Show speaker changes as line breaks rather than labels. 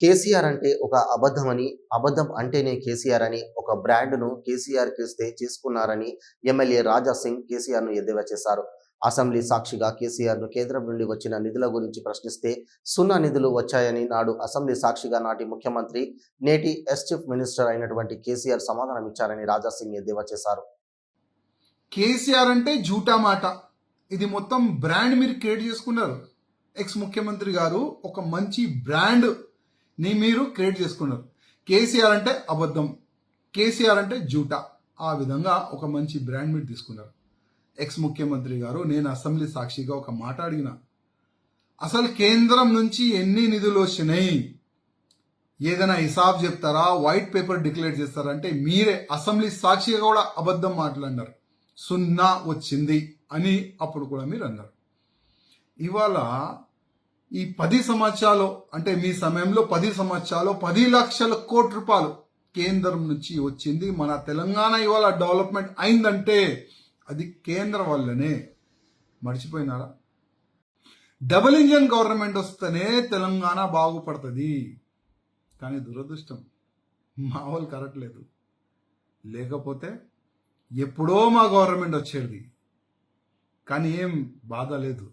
కేసీఆర్ అంటే ఒక అబద్ధమని అబద్ధం అంటేనే కేసీఆర్ అని ఒక బ్రాండ్ను కేసీఆర్ కేస్తే చేసుకున్నారని ఎమ్మెల్యే రాజా సింగ్ కేసీఆర్ను ఎద్దేవా చేశారు. అసెంబ్లీ సాక్షిగా కేసీఆర్ను కేంద్రం నుండి వచ్చిన నిధుల గురించి ప్రశ్నిస్తే సున్నా నిధులు వచ్చాయని నాడు అసెంబ్లీ సాక్షిగా నాటి ముఖ్యమంత్రి నేటి ఎస్ చీఫ్ మినిస్టర్ అయినటువంటి కేసీఆర్ సమాధానం ఇచ్చారని రాజా సింగ్ ఎద్దేవా చేశారు.
కేసీఆర్ అంటే జూటా మాట. ఇది మొత్తం బ్రాండ్ మీరు క్రియేట్ చేసుకున్నారు. ఎక్స్ ముఖ్యమంత్రి గారు ఒక మంచి బ్రాండ్ ని మీరు క్రియేట్ చేసుకున్నారు. కేసీఆర్ అంటే అబద్ధం. కేసీఆర్ అంటే జూటా. ఆ విధంగా ఒక మంచి బ్రాండ్ మీరు తీసుకున్నారు. ఎక్స్ ముఖ్యమంత్రి గారు నేను అసెంబ్లీ సాక్షిగా ఒక మాట అడిగిన. అసలు కేంద్రం నుంచి ఎన్ని నిధులు వచ్చినాయి? ఏదైనా హిసాబ్ చెప్తారా? వైట్ పేపర్ డిక్లేర్ చేస్తారా? అంటే మీరే అసెంబ్లీ సాక్షిగా కూడా అబద్ధం మాట్లాడినారు. సున్నా వచ్చింది అని అప్పుడు కూడా మీరు అన్నారు. ఇవాళ ఈ పది సంవత్సరాలు అంటే మీ సమయంలో పది సంవత్సరాలు పది లక్షల కోట్ల రూపాయలు కేంద్రం నుంచి వచ్చింది. మన తెలంగాణ ఇవాళ డెవలప్మెంట్ అయిందంటే అది కేంద్రం వల్లనే. మర్చిపోయినారా? డబుల్ ఇంజన్ గవర్నమెంట్ వస్తేనే తెలంగాణ బాగుపడుతుంది. కానీ దురదృష్టం మా వాళ్ళు కరెక్ట్ లేదు. లేకపోతే ఎప్పుడో మా గవర్నమెంట్ వచ్చేది. కానీ ఏం బాధ లేదు.